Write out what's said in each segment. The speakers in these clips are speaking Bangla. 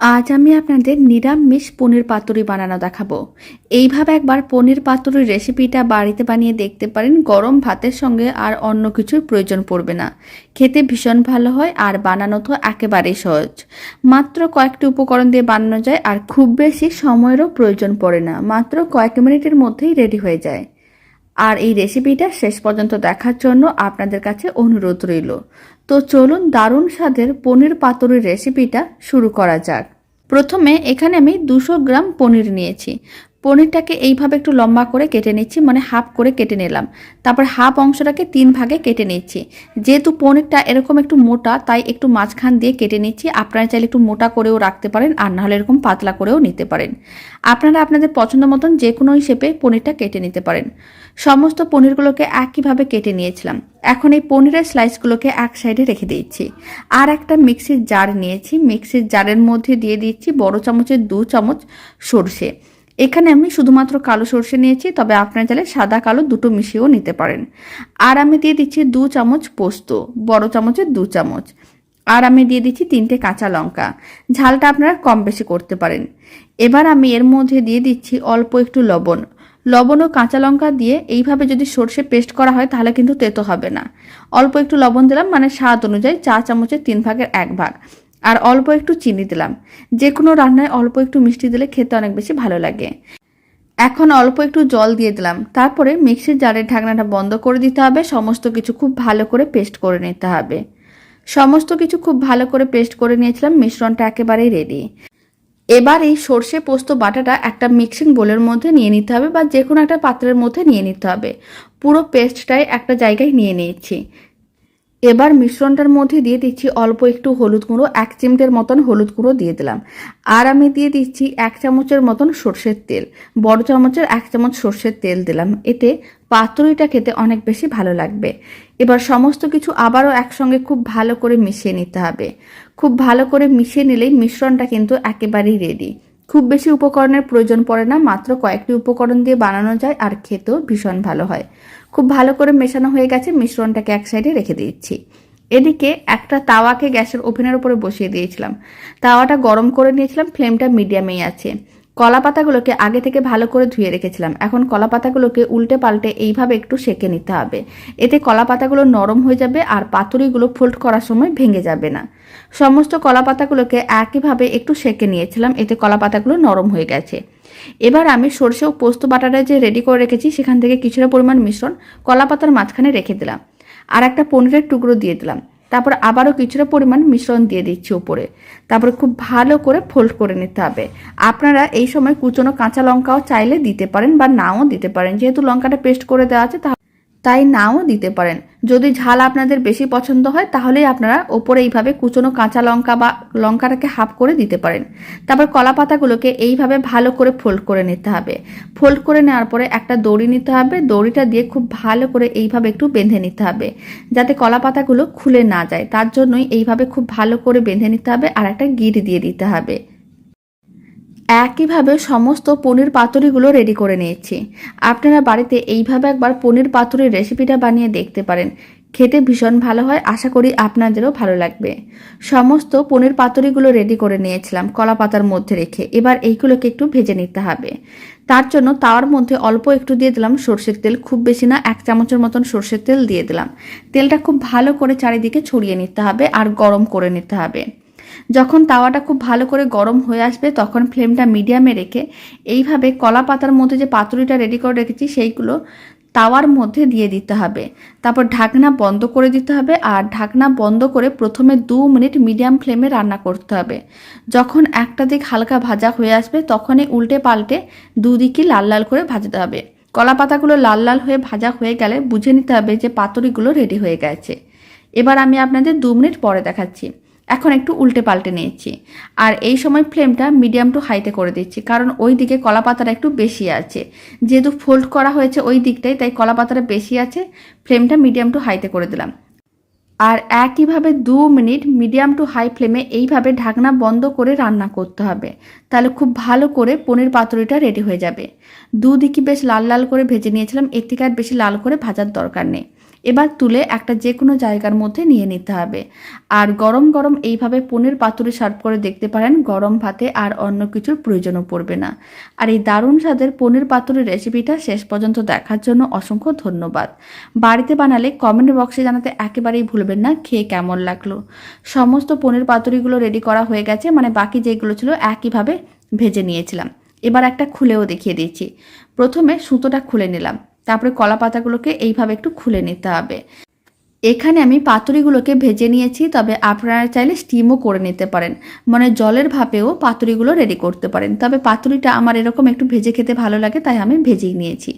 আজ আমি আপনাদের নিরামিষ পনির পাতুরি বানানো দেখাবো। এইভাবে একবার পনির পাতুরির রেসিপিটা বাড়িতে বানিয়ে দেখতে পারেন, গরম ভাতের সঙ্গে আর অন্য কিছুর প্রয়োজন পড়বে না। খেতে ভীষণ ভালো হয় আর বানানো তো একেবারেই সহজ। মাত্র কয়েকটি উপকরণ দিয়ে বানানো যায় আর খুব বেশি সময়েরও প্রয়োজন পড়ে না। মাত্র কয়েক মিনিটের মধ্যেই রেডি হয়ে যায়। আর এই রেসিপিটা শেষ পর্যন্ত দেখার জন্য আপনাদের কাছে অনুরোধ রইল। তো চলুন দারুণ স্বাদের পনির পাতুরির রেসিপিটা শুরু করা যাক। প্রথমে এখানে আমি দুশো গ্রাম পনির নিয়েছি। পনিরটাকে এইভাবে একটু লম্বা করে কেটে নিচ্ছি মানে হাফ করে কেটে নিলাম। তারপর হাফ অংশটাকে তিন ভাগে কেটে নিচ্ছি। যেহেতু পনিরটা এরকম একটু মোটা, তাই একটু মাঝখান দিয়ে কেটে নিচ্ছি। আপনারা চাইলে একটু মোটা করেও রাখতে পারেন, আর নাহলে এরকম পাতলা করেও নিতে পারেন। আপনারা আপনাদের পছন্দ মতন যে কোনো শেপে পনিরটা কেটে নিতে পারেন। সমস্ত পনিরগুলোকে একইভাবে কেটে নিয়েছিলাম। এখন এই পনিরের স্লাইসগুলোকে এক সাইডে রেখে দিচ্ছি আর একটা মিক্সির জার নিয়েছি। মিক্সির জারের মধ্যে দিয়ে দিচ্ছি বড় চামচের দু চামচ সর্ষে। এখানে আমি শুধুমাত্র কালো সর্ষে নিয়েছি, তবে আপনারা চাইলে সাদা, কালো দুটো মিশিয়েও নিতে পারেন। আর আমি দিয়ে দিচ্ছি দু চামচ পোস্ত, বড় চামচের দু চামচ। আর আমি দিয়ে দিচ্ছি তিনটে কাঁচা লঙ্কা। ঝালটা আপনারা কম বেশি করতে পারেন। এবার আমি এর মধ্যে দিয়ে দিচ্ছি অল্প একটু লবণ। লবণ ও কাঁচা লঙ্কা দিয়ে এইভাবে যদি সর্ষে পেস্ট করা হয়, তাহলে কিন্তু তেতো হবে না। অল্প একটু লবণ দিলাম মানে স্বাদ অনুযায়ী চা চামচের তিন ভাগের এক ভাগ। আর অল্প একটু চিনি দিলাম। যে কোনো রান্নায় অল্প একটু মিষ্টি দিলে খেতে অনেক বেশি ভালো লাগে। এখন অল্প একটু জল দিয়ে দিলাম। তারপরে মিক্সির জারের ঢাকনাটা বন্ধ করে দিতে হবে। সমস্ত কিছু খুব ভালো করে পেস্ট করে নিতে হবে। সমস্ত কিছু খুব ভালো করে পেস্ট করে নিয়েছিলাম। মিশ্রণটা একেবারেই রেডি এবার এই সর্ষে পোস্ত বাটাটা একটা মিক্সিং বোলের মধ্যে নিয়ে নিতে হবে বা যে কোনো একটা পাত্রের মধ্যে নিয়ে নিতে হবে। পুরো পেস্টটাই একটা জায়গায় নিয়ে নিয়েছি। এবার মিশ্রণটার মধ্যে দিয়ে দিচ্ছি অল্প একটু হলুদ গুঁড়ো, এক চিমটের মতন হলুদ গুঁড়ো দিয়ে দিলাম। আর আমি দিয়ে দিচ্ছি এক চামচের মতন সর্ষের তেল। বড় চামচের এক চামচ সর্ষের তেল দিলাম। এতে পাতুরিটা খেতে অনেক বেশি ভালো লাগবে। এবার সমস্ত কিছু আবারও একসঙ্গে খুব ভালো করে মিশিয়ে নিতে হবে। খুব ভালো করে মিশিয়ে নিলেই মিশ্রণটা কিন্তু একেবারেই রেডি খুব বেশি উপকরণের প্রয়োজন পড়ে না, মাত্র কয়েকটি উপকরণ দিয়ে বানানো যায় আর খেতেও ভীষণ ভালো হয়। খুব ভালো করে মেশানো হয়ে গেছে, মিশ্রণটাকে এক সাইডে রেখে দিচ্ছি। এদিকে একটা তাওয়াকে গ্যাসের ওভেনের উপরে বসিয়ে দিয়েছিলাম। তাওয়াটা গরম করে নিয়েছিলাম, ফ্লেমটা মিডিয়ামেই আছে। কলা পাতাগুলোকে আগে থেকে ভালো করে ধুয়ে রেখেছিলাম। এখন কলা পাতাগুলোকে উল্টে পাল্টে এইভাবে একটু সেকে নিতে হবে। এতে কলা পাতাগুলো নরম হয়ে যাবে আর পাতুরিগুলো ফোল্ড করার সময় ভেঙে যাবে না। সমস্ত কলা পাতাগুলোকে একইভাবে একটু সেকে নিয়েছিলাম, এতে কলা পাতাগুলো নরম হয়ে গেছে। এবার আমি সর্ষে ও পোস্ত বাটাটা যে রেডি করে রেখেছি, সেখান থেকে কিছুটা পরিমাণ মিশ্রণ কলা পাতার মাঝখানে রেখে দিলাম। আর একটা পনিরের টুকরো দিয়ে দিলাম। তারপর আবারও কিছুটা পরিমাণ মিশ্রণ দিয়ে দিচ্ছি উপরে তারপরে খুব ভালো করে ফোল্ড করে নিতে হবে। আপনারা এই সময় কুচনো কাঁচা লঙ্কাও চাইলে দিতে পারেন বা নাও দিতে পারেন। যেহেতু লঙ্কাটা পেস্ট করে দেওয়া আছে তাই নাও দিতে পারেন। যদি ঝাল আপনাদের বেশি পছন্দ হয়, তাহলেই আপনারা ওপরে এইভাবে কুচনো কাঁচা লঙ্কা বা লঙ্কাটাকে হাফ করে দিতে পারেন। তারপর কলা পাতাগুলোকে এইভাবে ভালো করে ফোল্ড করে নিতে হবে। ফোল্ড করে নেওয়ার পরে একটা দড়ি নিতে হবে। দড়িটা দিয়ে খুব ভালো করে এইভাবে একটু বেঁধে নিতে হবে, যাতে কলা পাতাগুলো খুলে না যায়। তার জন্যই এইভাবে খুব ভালো করে বেঁধে নিতে হবে আর একটা গিট দিয়ে দিতে হবে। একইভাবে সমস্ত পনির পাতুরিগুলো রেডি করে নিয়েছি। আপনারা বাড়িতে এইভাবে একবার পনির পাতুরির রেসিপিটা বানিয়ে দেখতে পারেন। খেতে ভীষণ ভালো হয়, আশা করি আপনাদেরও ভালো লাগবে। সমস্ত পনির পাতুরিগুলো রেডি করে নিয়েছিলাম কলা পাতার মধ্যে রেখে। এবার এইগুলোকে একটু ভেজে নিতে হবে। তার জন্য তাওয়ার মধ্যে অল্প একটু দিয়ে দিলাম সর্ষের তেল, খুব বেশি না, এক চামচের মতন সর্ষের তেল দিয়ে দিলাম। তেলটা খুব ভালো করে চারিদিকে ছড়িয়ে নিতে হবে আর গরম করে নিতে হবে। যখন তাওয়াটা খুব ভালো করে গরম হয়ে আসবে, তখন ফ্লেমটা মিডিয়ামে রেখে এইভাবে কলা পাতার মধ্যে যে পাতুরিটা রেডি করে রেখেছি, সেইগুলো তাওয়ার মধ্যে দিয়ে দিতে হবে। তারপর ঢাকনা বন্ধ করে দিতে হবে আর ঢাকনা বন্ধ করে প্রথমে দু মিনিট মিডিয়াম ফ্লেমে রান্না করতে হবে। যখন একটা দিক হালকা ভাজা হয়ে আসবে, তখনই উল্টে পাল্টে দুদিকই লাল লাল করে ভাজতে হবে। কলা পাতাগুলো লাল লাল হয়ে ভাজা হয়ে গেলে বুঝে নিতে হবে যে পাতুরিগুলো রেডি হয়ে গেছে। এবার আমি আপনাদের দু মিনিট পরে দেখাচ্ছি। এখন একটু উল্টে পাল্টে নিয়েছি। আর এই সময় ফ্লেমটা মিডিয়াম টু হাইতে করে দিচ্ছি, কারণ ওই দিকে কলা পাতাটা একটু বেশি আছে। যেহেতু ফোল্ড করা হয়েছে ওই দিকটাই, তাই কলা পাতাটা বেশি আছে, ফ্লেমটা মিডিয়াম টু হাইতে করে দিলাম। আর একইভাবে দু মিনিট মিডিয়াম টু হাই ফ্লেমে এইভাবে ঢাকনা বন্ধ করে রান্না করতে হবে। তাহলে খুব ভালো করে পনির পাতুরিটা রেডি হয়ে যাবে। দুদিকে বেশ লাল লাল করে ভেজে নিয়েছিলাম, এর থেকে আর বেশি লাল করে ভাজার দরকার নেই। এবার তুলে একটা যে কোনো জায়গার মধ্যে নিয়ে নিতে হবে। আর গরম গরম এইভাবে পনির পাতুরি সার্ভ করে দেখতে পারেন, গরম ভাতে আর অন্য কিছুর প্রয়োজনও পড়বে না। আর এই দারুণ স্বাদের পনির পাতুরির রেসিপিটা শেষ পর্যন্ত দেখার জন্য অসংখ্য ধন্যবাদ। বাড়িতে বানালে কমেন্ট বক্সে জানাতে একেবারেই ভুলবেন না, খেয়ে কেমন লাগল? সমস্ত পনির পাতুরিগুলো রেডি করা হয়ে গেছে মানে বাকি যেগুলো ছিল একইভাবে ভেজে নিয়েছিলাম। এবার একটা খুলেও দেখিয়ে দিয়েছি প্রথমে সুতোটা খুলে নিলাম। তারপরে কলা পাতাগুলোকে এইভাবে একটু খুলে নিতে হবে। এখানে আমি পাতুরিগুলোকে ভেজে নিয়েছি, তবে আপনারা চাইলে স্টিমও করে নিতে পারেন। মানে জলের ভাপেও পাতুরিগুলো রেডি করতে পারেন। তবে পাতুরিটা আমার এরকম একটু ভেজে খেতে ভালো লাগে, তাই আমি ভেজেই নিয়েছি।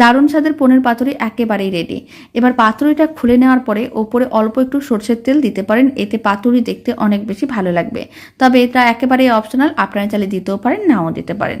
দারুণ স্বাদের পনির পাতুরি একেবারেই রেডি এবার পাতুরিটা খুলে নেওয়ার পরে ওপরে অল্প একটু সর্ষের তেল দিতে পারেন, এতে পাতুরি দেখতে অনেক বেশি ভালো লাগবে। তবে এটা একেবারেই অপশনাল আপনারা চাইলে দিতেও পারেন, নাও দিতে পারেন।